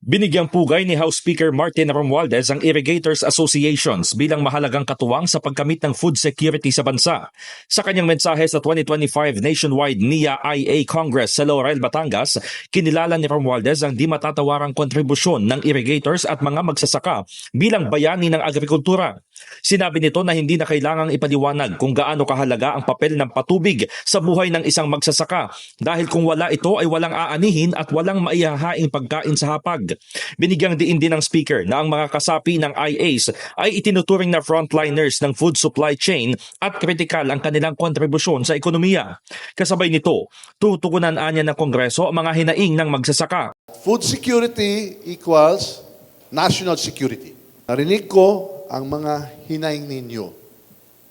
Binigyang pugay ni House Speaker Martin Romualdez ang Irrigators Associations bilang mahalagang katuwang sa pagkamit ng food security sa bansa. Sa kanyang mensahe sa 2025 nationwide NIA-IA Congress sa Laurel, Batangas, kinilala ni Romualdez ang di matatawarang kontribusyon ng irrigators at mga magsasaka bilang bayani ng agrikultura. Sinabi nito na hindi na kailangang ipaliwanag kung gaano kahalaga ang papel ng patubig sa buhay ng isang magsasaka dahil kung wala ito ay walang aanihin at walang maihahaing pagkain sa hapag. Binigyang diin din ng speaker na ang mga kasapi ng IAs ay itinuturing na frontliners ng food supply chain at kritikal ang kanilang kontribusyon sa ekonomiya. Kasabay nito, tutugunan anya ng Kongreso ang mga hinaing ng magsasaka. Food security equals national security. Narinig ko ang mga hinaing ninyo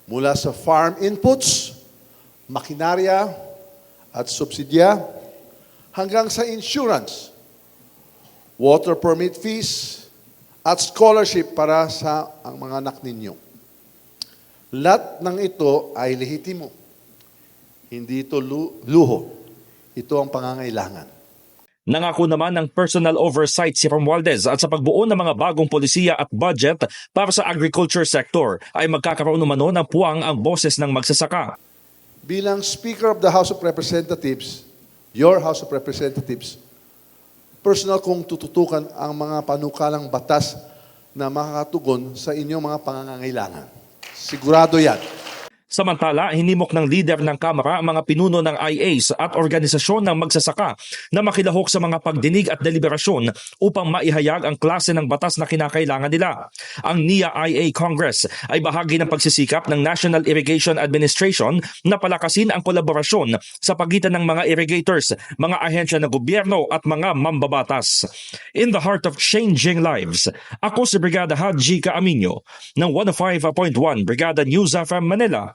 mula sa farm inputs, makinarya at subsidya hanggang sa insurance, water permit fees at scholarship para sa ang mga anak ninyo. Lahat ng ito ay lehitimo. Hindi ito lu- luho. Ito ang pangangailangan. Nangako naman ng personal oversight si Romualdez at sa pagbuo ng mga bagong polisiya at budget para sa agriculture sector ay magkakaroon umano ng puwang ang boses ng magsasaka. bilang Speaker of the House of Representatives, your House of Representatives, personal kong tututukan ang mga panukalang batas na makakatugon sa inyong mga pangangailangan. Sigurado yan. Samantala, hinimok ng leader ng Kamara ang mga pinuno ng IAs at organisasyon ng magsasaka na makilahok sa mga pagdinig at deliberasyon upang maihayag ang klase ng batas na kinakailangan nila. Ang NIA-IA Congress ay bahagi ng pagsisikap ng National Irrigation Administration na palakasin ang kolaborasyon sa pagitan ng mga irrigators, mga ahensya ng gobyerno at mga mambabatas. In the heart of changing lives, ako si Brigada Haji Kaaminyo ng 105.1 Brigada News FM Manila,